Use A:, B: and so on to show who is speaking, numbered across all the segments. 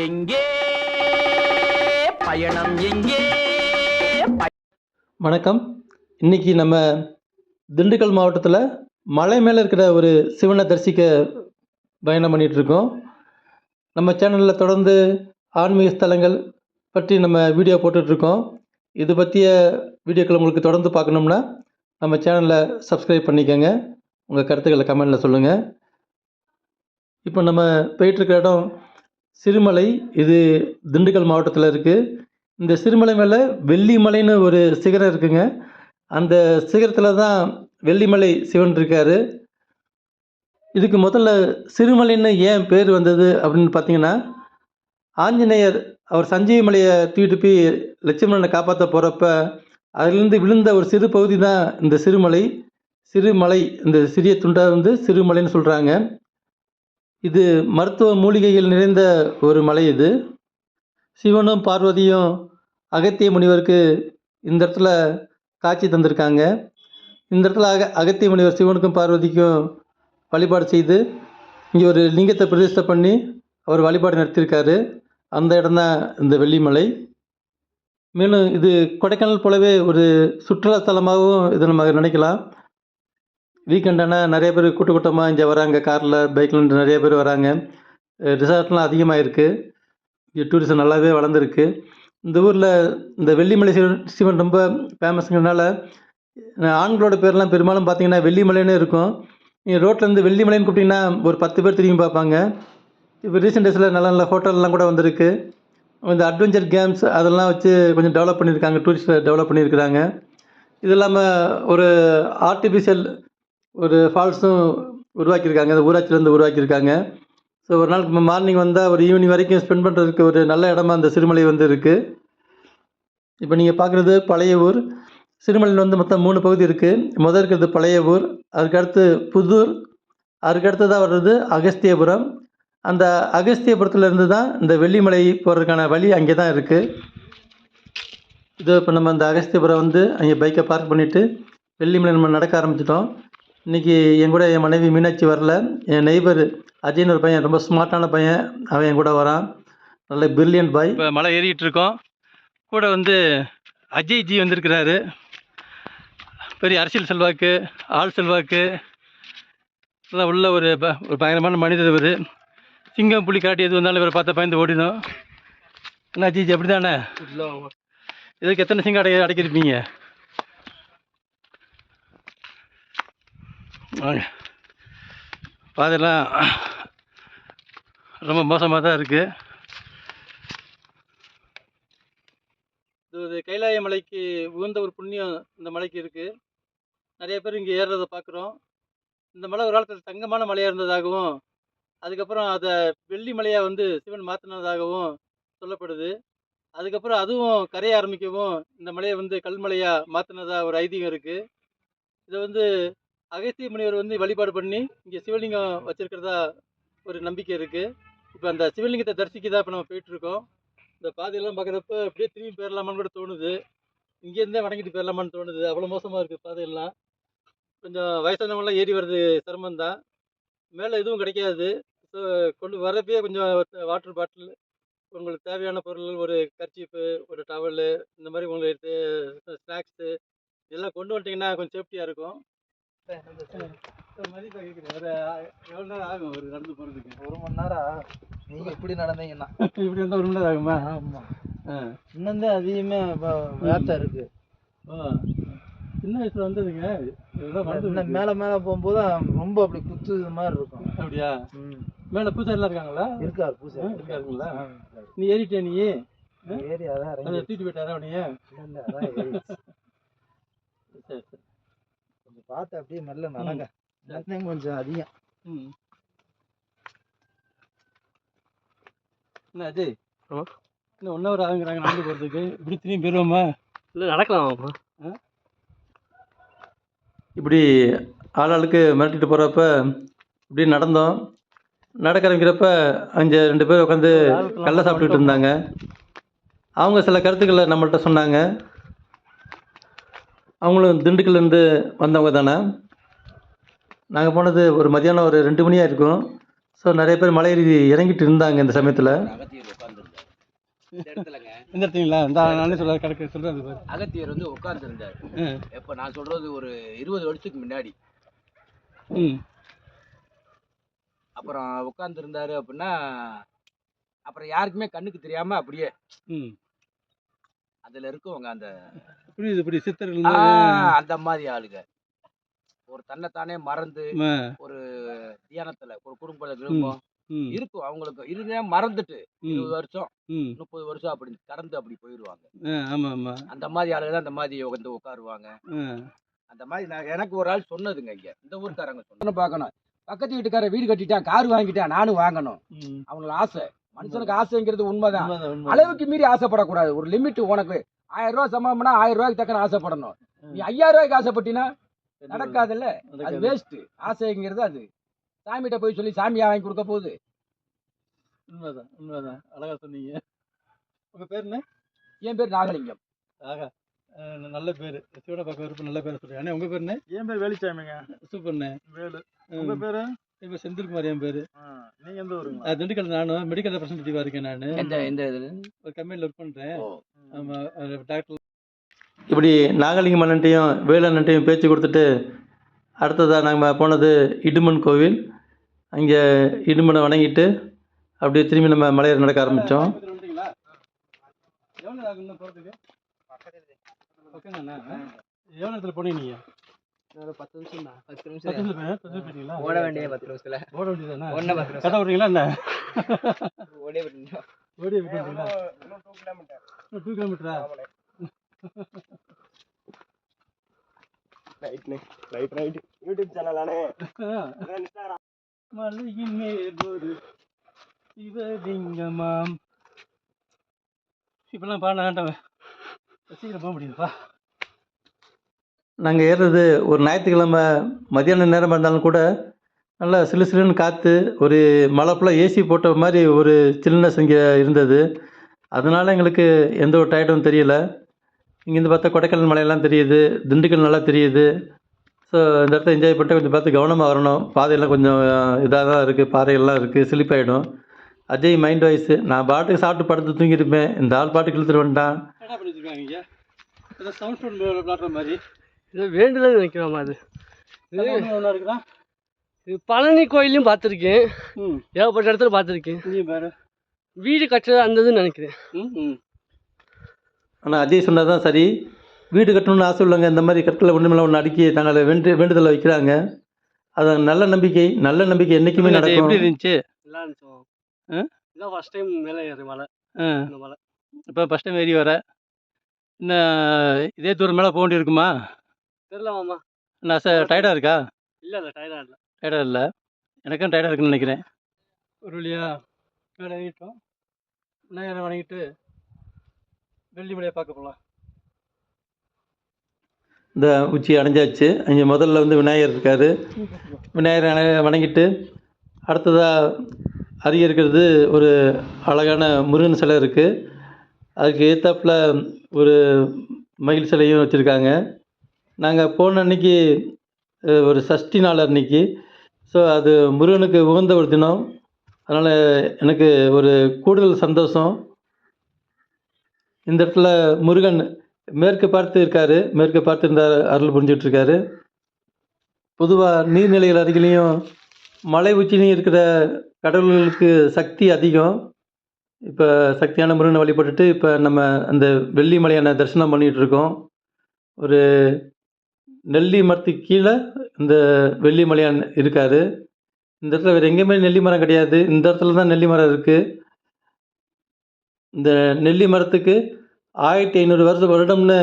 A: எங்கே? பயணம் எங்கே?
B: வணக்கம். இன்னைக்கு நம்ம திண்டுக்கல் மாவட்டத்தில் மலை மேலே இருக்கிற ஒரு சிவனை தரிசிக்க பயணம் பண்ணிகிட்ருக்கோம் இருக்கோம் நம்ம சேனலில் தொடர்ந்து ஆன்மீக ஸ்தலங்கள் பற்றி நம்ம வீடியோ போட்டுட்ருக்கோம். இது பற்றிய வீடியோக்கள் உங்களுக்கு தொடர்ந்து பார்க்கணும்னா நம்ம சேனலை சப்ஸ்கிரைப் பண்ணிக்கோங்க. உங்கள் கருத்துக்களை கமெண்டில் சொல்லுங்கள் இப்போ நம்ம போயிட்டுருக்க இடம் சிறுமலை இது திண்டுக்கல் மாவட்டத்தில் இருக்குது இந்த சிறுமலை மேலே வெள்ளிமலைன்னு ஒரு சிகரம் இருக்குங்க. அந்த சிகரத்தில் தான் வெள்ளிமலை சிவன் இருக்கார். இதுக்கு முதல்ல சிறுமலைன்னு ஏன் பேர் வந்தது அப்படின்னு பார்த்தீங்கன்னா ஆஞ்சநேயர் அவர் சஞ்சீவி மலையை தூக்கிட்டு போய் லட்சுமணனை காப்பாற்ற போகிறப்ப அதிலிருந்து விழுந்த ஒரு சிறு பகுதி தான் இந்த சிறுமலை. சிறுமலை இந்த சிறிய துண்டை வந்து சிறுமலைன்னு சொல்கிறாங்க இது மருத்துவ மூலிகைகள் நிறைந்த ஒரு மலை இது. சிவனும் பார்வதியும் அகத்திய முனிவருக்கு இந்த இடத்துல காட்சி தந்திருக்காங்க. இந்த இடத்துல அக அகத்திய முனிவர் சிவனுக்கும் பார்வதிக்கும் வழிபாடு செய்து இங்கே ஒரு லிங்கத்தை பிரதிஷ்டை பண்ணி அவர் வழிபாடு நடத்தியிருக்காரு. அந்த இடம்தான் இந்த வெள்ளிமலை. மேலும் இது கொடைக்கானல் போலவே ஒரு சுற்றுலா ஸ்தலமாகவும் இதை நம்ம நினைக்கலாம். வீக்கெண்டானா நிறைய பேர் கூட்ட கூட்டமாக இங்கே வராங்க. காரில் பைக்கில் நிறைய பேர் வராங்க. ரிசார்ட்லாம் அதிகமாக இருக்குது டூரிசம் நல்லாவே வளர்ந்துருக்கு. இந்த ஊரில் இந்த வெள்ளிமலை சிவன் சிவன் ரொம்ப ஃபேமஸுங்கிறனால ஆண்களோட பேர்லாம் பெரும்பாலும் பார்த்தீங்கன்னா வெள்ளிமலைன்னு இருக்கும். நீங்கள் ரோட்லேருந்து வெள்ளிமலைன்னு கூப்பிட்டிங்கன்னா ஒரு பத்து பேர் திரும்பி பார்ப்பாங்க. இப்போ ரீசெண்ட் டேஸில் நல்ல நல்ல ஹோட்டல்லாம் கூட வந்திருக்கு. இந்த அட்வென்ச்சர் கேம்ஸ் அதெல்லாம் வச்சு கொஞ்சம் டெவலப் பண்ணியிருக்காங்க. டூரிஸ்ட்டை டெவலப் பண்ணியிருக்கிறாங்க. இது இல்லாமல் ஒரு ஆர்டிஃபிஷியல் ஒரு ஃபால்ஸும் உருவாக்கியிருக்காங்க அந்த ஊராட்சியிலேருந்து உருவாக்கியிருக்காங்க. ஸோ ஒரு நாளுக்கு மார்னிங் வந்தால் ஒரு ஈவினிங் வரைக்கும் ஸ்பெண்ட் பண்ணுறதுக்கு ஒரு நல்ல இடமா அந்த சிறுமலை வந்து இருக்குது இப்போ நீங்கள் பார்க்குறது பழைய ஊர். சிறுமலையில் வந்து மொத்தம் மூணு பகுதி இருக்குது முதல் இருக்கிறது பழைய ஊர் அதுக்கடுத்து புதூர் அதுக்கடுத்ததாக வர்றது அகஸ்தியபுரம். அந்த அகஸ்தியபுரத்துலேருந்து தான் இந்த வெள்ளிமலை போகிறதுக்கான வழி அங்கே தான் இருக்குது இது இப்போ நம்ம அந்த அகஸ்தியபுரம் வந்து அங்கே பைக்கை பார்க் பண்ணிவிட்டு வெள்ளிமலை நம்ம நடக்க ஆரம்பிச்சிட்டோம். இன்றைக்கி என் கூட என் மனைவி மீனாட்சி வரல. என் நெய்பர் அஜய்னு ஒரு பையன் ரொம்ப ஸ்மார்ட்டான பையன். அவன் என் கூட வரான். நல்ல பிரில்லியன்ட் பாய் இப்போ மலை ஏறிட்டு இருக்கோம். கூட வந்து அஜய் ஜி வந்திருக்கிறாரு. பெரிய அரசியல் செல்வாக்கு ஆள் செல்வாக்கு. எல்லாம் உள்ள ஒரு ப- ஒரு பயங்கரமான மனிதர் இவர். சிங்கம் புலி காட்டி எது வந்தாலும் இவரை பார்த்த பயந்து ஓடிடும். என்ன அஜய் ஜி அப்படி தானே இதுக்கு எத்தனை சிங்கம் அடை அடைக்கிருப்பீங்க? வாங்க. பாதையெல்லாம் ரொம்ப மோசமாக தான் இருக்குது இது கைலாய மலைக்கு உகந்த ஒரு புண்ணியம் இந்த மலைக்கு இருக்குது நிறைய பேர் இங்கே ஏறுறதை பார்க்குறோம் இந்த மலை ஒரு காலத்தில் தங்கமான மலையாக இருந்ததாகவும் அதுக்கப்புறம் அதை வெள்ளி மலையாக வந்து சிவன் மாற்றினதாகவும் சொல்லப்படுது. அதுக்கப்புறம் அதுவும் கரைய ஆரம்பிக்கவும் இந்த மலையை வந்து கல்மலையாக மாற்றினதாக ஒரு ஐதீகம் இருக்குது இதை வந்து அகஸ்திய முனிவர் வந்து வழிபாடு பண்ணி இங்கே சிவலிங்கம் வச்சிருக்கிறதா ஒரு நம்பிக்கை இருக்குது இப்போ அந்த சிவலிங்கத்தை தரிசிக்க தான் இப்போ நம்ம போயிட்டுருக்கோம். இந்த பாதையெல்லாம் பார்க்குறப்ப அப்படியே திரும்பி போயிடலாமான்னு கூட தோணுது. இங்கேருந்தே வணங்கிட்டு போயிடலாமான்னு தோணுது. அவ்வளோ மோசமாக இருக்குது பாதையெல்லாம். கொஞ்சம் வயசானவங்களாம் ஏறி வர்றது சிரமம் தான். மேலே எதுவும் கிடைக்காது. ஸோ கொண்டு வரப்பே கொஞ்சம் வாட்டர் பாட்டில் உங்களுக்கு தேவையான பொருள் ஒரு கர்ச்சீப்பு ஒரு டவலு இந்த மாதிரி உங்களுக்கு ஸ்நாக்ஸு இதெல்லாம் கொண்டு வந்துட்டிங்கன்னா கொஞ்சம் சேஃப்டியாக இருக்கும். எவ்வளோ நேரம் ஆகும் ஒரு நடந்து போகிறதுக்கு
C: ஒரு மணி நேரம் ஆகும். நீங்க இப்படி நடந்தீங்கன்னா
B: இப்படி இருந்தால் ஒரு மணி நேரம் ஆகுமா?
C: ஆமா.
B: ஆ.
C: இன்னும் தான் அதிகமே வேட்டை இருக்கு.
B: ஓ சின்ன வயசுல வந்ததுங்க.
C: இன்னும். மேல மேல போகும்போது ரொம்ப அப்படி குத்து இது மாதிரி இருக்கும்.
B: அப்படியா. மேலே பூசாரிலாம் இருக்காங்களா?
C: இருக்காரு பூசை
B: ஆ, இருக்காருங்களா. நீ ஏறிட்டியா நீ?
C: ஏறி அதான்
B: தூக்கிட்டு போயிட்டாரா உனைய
C: இல்ல, இல்ல, அதான் ஏறிடுச்சு.
B: சரி சரி.
C: பார்த்து அப்படியே மெல்ல நடங்க இன்னும் கொஞ்சம் அதிகம்.
B: ம். என்ன அஜய். இன்னும் ஒன் ஹவர் ஆகுங்கிறாங்க நடந்து போகிறதுக்கு இப்படி திரும்பி போயிடுவோமா?
D: இல்லை நடக்கலாம்.
B: இப்படி ஆளாளுக்கு மிரட்டிட்டு போகிறப்ப இப்படி நடந்தோம். நடக்க ஆரம்பிக்கிறப்ப அங்கே ரெண்டு பேர் உட்காந்து கடல சாப்பிட்டுட்டு இருந்தாங்க. அவங்க சில கருத்துக்களை நம்மள்ட்ட சொன்னாங்க. அவங்களும் திண்டுக்கல்லேருந்து வந்தவங்க தானே? நாங்கள் போனது ஒரு மதியானம் ஒரு ரெண்டு மணியாக இருக்கும் ஸோ நிறைய பேர் மலை ஏறி இறங்கிட்டு இருந்தாங்க இந்த சமயத்தில்.
A: இந்த இடத்துலங்க
B: இந்த நானே சொல்ல கிடக்கு சொல்கிறது பாரு.
A: அகத்தியர் வந்து உட்கார்ந்து இருந்தார்
B: ம்
A: எப்ப நான் சொல்றது ஒரு இருபது வருஷத்துக்கு முன்னாடி.
B: ம்.
A: அப்புறம் உட்கார்ந்து இருந்தாரு அப்படின்னா அப்புறம் யாருக்குமே கண்ணுக்கு தெரியாம அப்படியே
B: ம்.
A: அதுல இருக்கவங்க அந்த
B: புரியுது புரியுது. சித்தர்கள்
A: அந்த மாதிரி ஆளுங்க. ஒரு தன்னைத்தானே மறந்து ஒரு தியானத்துல ஒரு குடும்ப குடும்பம்
B: ம்.
A: இருக்கும். அவங்களுக்கு இருந்தே மறந்துட்டு இருபது வருஷம் முப்பது வருஷம் அப்படி கடந்து அப்படி
B: ஆமாம்.
A: அந்த மாதிரி ஆளுங்க தான் அந்த மாதிரி வந்து உட்காருவாங்க. அந்த மாதிரி நான் எனக்கு ஒரு ஆள் சொன்னதுங்க இங்க. இந்த ஊர்க்காரங்க சொன்ன பார்க்கணும். பக்கத்து வீட்டுக்கார வீடு கட்டிட்டான் கார் வாங்கிட்டான் நானும் வாங்கணும்.
B: ம்.
A: அவங்களுக்கு ஆசை. மனுஷனுக்கு ஆசைங்கிறது உண்மைதான். அளவுக்கு மீறி ஆசைப்படக்கூடாது. ஒரு லிமிட் உனக்கு. ஆயிரம் ரூபாய் சம்பளம்னா ஆயிரம் ரூபாய்க்கு தக்கன ஆசைப்படணும். நீ ஐயாயிரம் ரூபாய்க்கு ஆசைப்பட்டினா நடக்காதுல்ல. அது. வேஸ்ட் ஆசைங்கிறது அது. சாமிகிட்ட போய் சொல்லி சாமியா வாங்கி கொடுக்க போகுது.
B: உண்மைதான் உண்மைதான். அழகா சொன்னீங்க. உங்க பேர் என்ன?
A: என் பேர் நாகலிங்கம்.
B: ஆகா. நல்ல பேர். சிவனை பார்க்க நல்ல பேர் சொல்றேன் உங்க பேர் என்ன?
C: என் பேர் வேலுச்சாமிங்க.
B: சூப்பர்ண்ணே.
C: வேலு. உங்க பேரு?
B: இப்போ செந்தில்குமார் என் பேர்.
C: நீங்க எந்த ஊருங்க?
B: திண்டுக்கல் நானும் மெடிக்கல் ரெப்ரஸன்டேட்டிவாக இருக்கேன் நான்.
A: எந்த எந்த இதுல
B: ஒரு கம்பெனியில் ஒர்க் பண்ணுறேன்
A: ஓ.
B: ஆமாம் டாக்டர் இப்படி நாகலிங்கம் அண்ணன்ட்டையும் வேலு அண்ணன்ட்டையும் பேச்சு கொடுத்துட்டு அடுத்ததாக நாங்கள் போனது இடுமன் கோவில். அங்கே இடுமனை வணங்கிட்டு அப்படியே திரும்பி நம்ம மலையேற நடக்க ஆரம்பித்தோம் எவ்வளோ இன்னும் போகிறதுக்கு எவ்வளோ நேரத்தில் போனீங்க நீங்கள்
A: பத்து நிமிஷம் தான். பத்து
B: நிமிஷம்
A: ஓட வேண்டிய பத்து நிமிஷத்துல.
B: ஓட வேண்டியதானே
A: ஒன்னு பத்து நிமிஷம்.
B: விட்றீங்களா என்ன?
A: ஓடே விட்டுருந்தா
B: ஓடி விட்டுறீங்களா two கிலோமீட்டரா
C: right right right YouTube channel ஆனே
B: மலையின் மேல் ஒரு சிவலிங்கமாம். இப்பெல்லாம் பாட சீக்கிரம் போக முடியுதுப்பா. நாங்கள் ஏறுறது ஒரு ஞாயிற்றுக்கிழமை மதியான நேரமாக இருந்தாலும் கூட நல்லா சிலு சிலுன்னு காற்று ஒரு மழை ஃபுல்லாக ஏசி போட்ட மாதிரி ஒரு சில்னஸ் இங்கே இருந்தது. அதனால் எங்களுக்கு எந்த ஒரு டயர்டும் தெரியல. இங்கேருந்து பார்த்தா கொடைக்கானல் மலையெல்லாம் தெரியுது திண்டுக்கல் நல்லா தெரியுது. ஸோ இந்த இடத்த என்ஜாய் பண்ணிட்டு கொஞ்சம் பார்த்து கவனமாக வரணும். பாதையெல்லாம் கொஞ்சம் இதாக தான் இருக்குது பாறைகள்லாம் இருக்குது ஸ்லிப்பாயிடும் அஜய் மைண்ட் வாய்ஸ் நான் பாட்டுக்கு சாப்பிட்டு படுத்து தூங்கியிருப்பேன். இந்த ஆள் பாட்டுக்கு இழுத்துட்டு வந்துட்டான். சவுண்ட் மாதிரி.
D: இது வேண்டுதல் நினைக்கிறோம் அது?
B: இருக்குதா
D: இது பழனி கோயிலையும் பார்த்துருக்கேன்.
B: ம்.
D: ஏகப்பட்ட இடத்துல பார்த்துருக்கேன்.
B: நீ பாரு.
D: வீடு கட்டுறது அந்த இதுன்னு நினைக்கிறேன்.
B: ம் ம். ஆனால் அஜய் சொன்னது தான் சரி. வீடு கட்டணும்னு ஆசை உள்ளவங்க இந்த மாதிரி கற்களை ஒன்று மேலே ஒன்று அடுக்கி தங்களை வேண்டு வேண்டுதலை வைக்கிறாங்க. அது நல்ல நம்பிக்கை. நல்ல நம்பிக்கை என்றைக்குமே நடக்கும். எப்படி இருந்துச்சு?
D: நல்லா இருந்துச்சோம்
B: ஆ?
D: இதான் ஃபர்ஸ்ட் டைம் மேலே ஏறு மலை. மலை.
B: இப்போ ஃபஸ்ட் டைம் ஏறி வர. இன்னும் இதே தூரம் மேலே போக வேண்டியிருக்குமா?
D: மாமா
B: நான் சார் டயர்டாக இருக்கா?
D: இல்லை இல்லை டயர்டாக இல்லை.
B: டயர்டாக இல்லை. எனக்கும் டயர்டாக இருக்குன்னு நினைக்கிறேன். ஒரு வழியா மேலே ஏறிட்டோம் விநாயகரை வணங்கிட்டு வெள்ளிமலையை பார்க்க போகலாம் இந்த உச்சி அடைஞ்சாச்சு. அங்கே முதல்ல வந்து விநாயகர் இருக்கார். விநாயகரை வண- வணங்கிட்டு அடுத்ததாக அருகே இருக்கிறது ஒரு அழகான முருகன் சிலை இருக்குது அதுக்கு ஏத்தாப்புல ஒரு மயில் சிலையும் வச்சுருக்காங்க. நாங்கள் போன அன்னைக்கு ஒரு சஷ்டி நாள் அன்னைக்கு. ஸோ அது முருகனுக்கு உகந்த ஒரு தினம். அதனால் எனக்கு ஒரு கூடுதல் சந்தோஷம். இந்த இடத்துல முருகன் மேற்கு பார்த்து இருக்காரு. மேற்கு பார்த்து இருந்தார் அருள் புரிஞ்சிட்ருக்காரு பொதுவாக நீர்நிலைகள் அருகிலையும் மலை உச்சிலையும் இருக்கிற கடவுள்களுக்கு சக்தி அதிகம். இப்போ சக்தியான முருகனை வழிபட்டுட்டு இப்போ நம்ம அந்த வெள்ளி மலையான தரிசனம் பண்ணிகிட்ருக்கோம் ஒரு நெல்லி மரத்துக்கு கீழே இந்த வெள்ளி மலையான் இருக்கார் இந்த இடத்துல வேறு எங்கேயுமே நெல்லி மரம் கிடையாது. இந்த இடத்துல தான் நெல்லி மரம் இருக்குது இந்த நெல்லி மரத்துக்கு ஆயிரத்தி ஐநூறு வருஷ வருடம்னு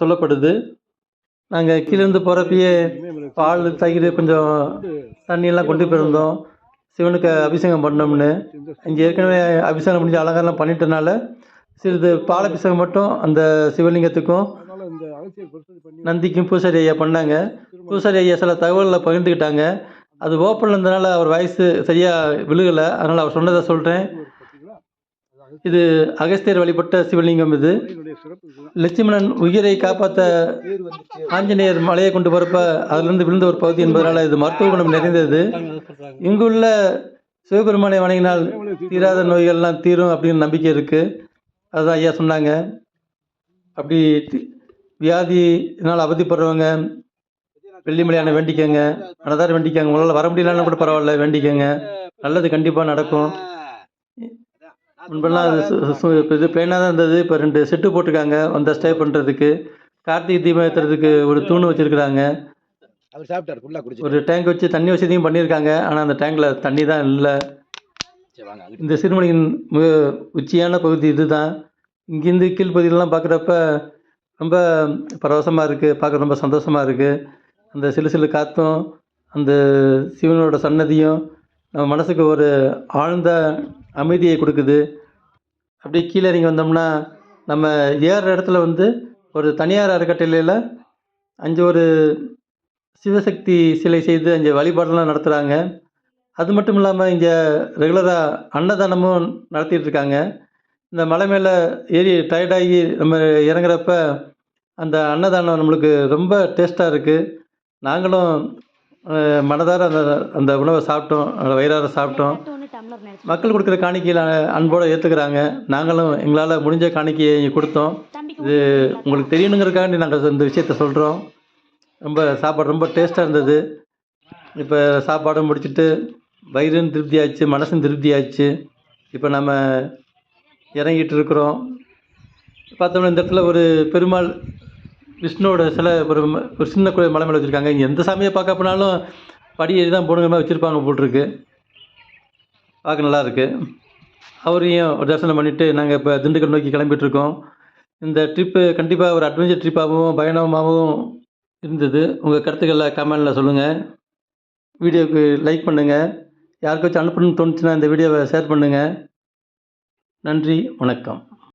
B: சொல்லப்படுது. நாங்கள் கீழேருந்து போகிறப்பயே பால் தயிர் கொஞ்சம் தண்ணியெல்லாம் கொண்டு போயிருந்தோம். சிவனுக்கு அபிஷேகம் பண்ணோம்னு. இங்கே ஏற்கனவே அபிஷேகம் முடிஞ்சு அலங்காரம் பண்ணிட்டனால சிறிது பால் அபிஷேகம் மட்டும் அந்த சிவலிங்கத்துக்கும் நந்திக்கும் பூசாரி ஐயா பண்ணாங்க. பூசாரி ஐயா சில தகவல்களை பகிர்ந்துக்கிட்டாங்க. அது ஓப்பனில் இருந்தனால அவர் வயசு சரியாக விழுகலை. அதனால் அவர் சொன்னதை சொல்கிறேன் இது அகஸ்தியர் வழிபட்ட சிவலிங்கம் இது. லட்சுமணன் உயிரை காப்பாற்ற ஆஞ்சநேயர் மலையை கொண்டு போகிறப்ப அதுலேருந்து விழுந்த ஒரு பகுதி என்பதனால இது மருத்துவ குணம் நிறைந்தது. இங்குள்ள சிவபெருமானை வணங்கினால் தீராத நோய்கள்லாம் தீரும் அப்படின்னு நம்பிக்கை இருக்குது அதுதான் ஐயா சொன்னாங்க. அப்படி வியாதினால் அவதிப்படுறவங்க வெள்ளிமலையான வேண்டிக்கங்க மனதார வேண்டிக்கங்க உங்களால் வர முடியலன்னா கூட பரவாயில்ல வேண்டிக்கங்க. நல்லது கண்டிப்பாக நடக்கும். முன்பெல்லாம் இது பிளைனாக தான் இருந்தது. இப்போ ரெண்டு செட்டு போட்டிருக்காங்க வந்தால் ஸ்டே பண்ணுறதுக்கு கார்த்திகை தீபம் ஏற்றுறதுக்கு ஒரு தூண் வச்சுருக்குறாங்க.
C: அவர் சாப்பிட்டாரு ஃபுல்லா குடிச்சு
B: ஒரு டேங்க் வச்சு தண்ணி வசதியும் பண்ணியிருக்காங்க. ஆனால் அந்த டேங்கில் தண்ணி தான் இல்லை. இந்த சிறுமலையின் மிக உச்சியான பகுதி இதுதான். இங்கேருந்து கீழ்ப்பகுதியிலலாம் பார்க்குறப்ப ரொம்ப பரவசமாக இருக்குது பார்க்க ரொம்ப சந்தோஷமாக இருக்குது அந்த சிலு சிலு காற்றும் அந்த சிவனோட சன்னதியும் நம்ம மனசுக்கு ஒரு ஆழ்ந்த அமைதியை கொடுக்குது. அப்படியே கீழே இறங்கி வந்தோம்னா நம்ம ஏறுற இடத்துல வந்து ஒரு தனியார் அறக்கட்டளையில் அஞ்சு ஒரு சிவசக்தி சிலை செய்து அங்கே வழிபாடெல்லாம் நடத்துகிறாங்க அது மட்டும் இல்லாமல் இங்கே ரெகுலராக அன்னதானமும் நடத்திட்டு இருக்காங்க. இந்த மலை மேலே ஏறி டயர்டாகி நம்ம இறங்குறப்ப அந்த அன்னதானம் நம்மளுக்கு ரொம்ப டேஸ்ட்டாக இருக்குது நாங்களும் மனதார அந்த அந்த உணவை சாப்பிட்டோம். அந்த வயிறார சாப்பிட்டோம். மக்கள் கொடுக்குற காணிக்கையில் அன்போடு ஏற்றுக்கிறாங்க நாங்களும் எங்களால் முடிஞ்ச காணிக்கையை கொடுத்தோம். இது உங்களுக்கு தெரியணுங்கிறதுக்காண்டி நாங்கள் இந்த விஷயத்த சொல்கிறோம் ரொம்ப சாப்பாடு ரொம்ப டேஸ்ட்டாக இருந்தது. இப்போ சாப்பாடும் முடிச்சிட்டு வயிறும் திருப்தியாச்சு மனசும் திருப்தியாச்சு. இப்போ நம்ம இறங்கிட்டு இருக்கிறோம் பார்த்தோம்னா இந்த இடத்துல ஒரு பெருமாள் விஷ்ணுவோட சிலை ஒரு ஒரு சின்ன கோயில் மலை மேலே வச்சுருக்காங்க. இங்கே எந்த சாமியை பார்க்க போனாலும் படி ஏறி தான் போடுங்கிற மாதிரி வச்சுருப்பாங்க போட்டிருக்கு. பார்க்க நல்லாருக்கு அவரையும் ஒரு தரிசனம் பண்ணிவிட்டு நாங்கள் இப்போ திண்டுக்கல் நோக்கி கிளம்பிட்டுருக்கோம். இந்த ட்ரிப்பு கண்டிப்பாக ஒரு அட்வென்ச்சர் ட்ரிப்பாகவும் பயணமாகவும் இருந்தது. உங்கள் கருத்துக்களை கமெண்டில் சொல்லுங்கள் வீடியோவுக்கு லைக் பண்ணுங்கள் யாருக்காச்சும் அனுப்பணும்னு தோணுச்சுன்னா இந்த வீடியோவை ஷேர் பண்ணுங்கள் நன்றி வணக்கம்.